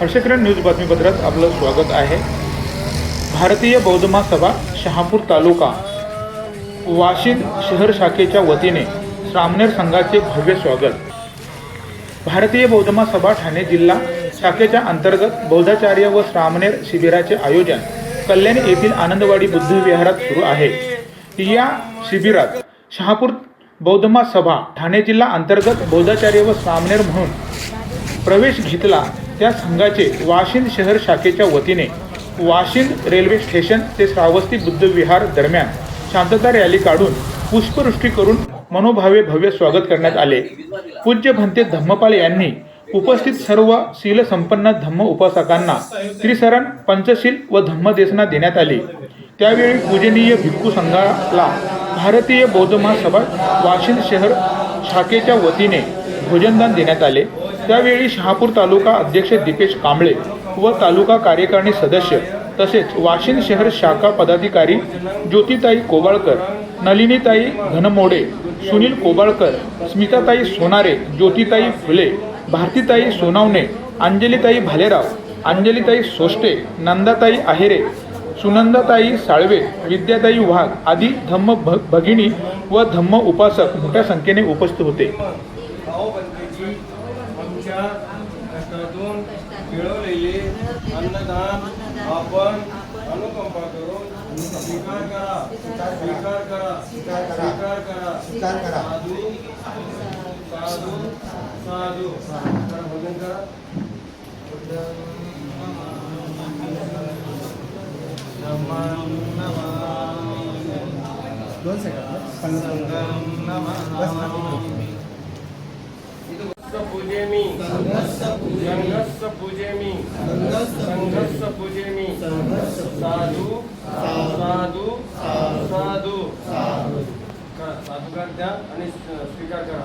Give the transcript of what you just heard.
हर्षकिरण news बातमीपत्रात आपलं स्वागत आहे. भारतीय बौद्ध महासभा शहापूर तालुका वाशिंद शहर शाखेच्या वतीने सामनेर संघाचे भव्य स्वागत. भारतीय बौद्ध महासभा ठाणे जिल्हा शाखेच्या अंतर्गत बौद्धाचार्य व श्रामनेर शिबिराचे आयोजन कल्याण येथील आनंदवाडी बुद्ध विहारात सुरू आहे. या शिबिरात शहापूर बौद्ध महासभा ठाणे जिल्हा अंतर्गत बौद्धाचार्य व श्रामनेर म्हणून प्रवेश घेतला त्या संघाचे वाशिंद शहर शाखेच्या वतीने वाशिंद रेल्वे स्टेशन ते श्रावस्ती बुद्धविहार दरम्यान शांतता रॅली काढून पुष्पवृष्टी करून मनोभावे भव्य स्वागत करण्यात आले. पूज्य भंते धम्मपाल यांनी उपस्थित सर्व शीलसंपन्न धम्म उपासकांना त्रिसरण पंचशील व धम्मदेशना देण्यात आली. त्यावेळी पूजनीय भिक्खू संघाला भारतीय बौद्ध महासभा वाशिंद शहर शाखेच्या वतीने भोजनदान देण्यात आले. त्यावेळी शहापूर तालुका अध्यक्ष दीपेश कांबळे व तालुका कार्यकारिणी सदस्य तसेच वाशिम शहर शाखा पदाधिकारी ज्योतिताई कोबाळकर नलिनीताई घनमोडे सुनील कोबाळकर स्मिताताई सोनारे ज्योतिताई फुले भारतीताई सोनावणे अंजलीताई भालेराव अंजलीताई सोष्टे नंदाताई आहेरे सुनंदाताई साळवे विद्याताई वाघ आदी धम्म भ भगिनी व धम्म उपासक मोठ्या संख्येने उपस्थित होते. कष्टातून मिळवलेले अन्नदान आपण अनुकंपा करून स्वीकार करा. स्वीकार करा. स्वीकार करा. स्वीकार करा. साधू साधू साधू. भजन करा. दोन सेकंद. पन्नास संघं पूजे संघर्ष संघस्स पूजे मी. संघस्स पूजे मी. साधू. साधू. साधू. साधू. द्या आणि स्वीकार करा.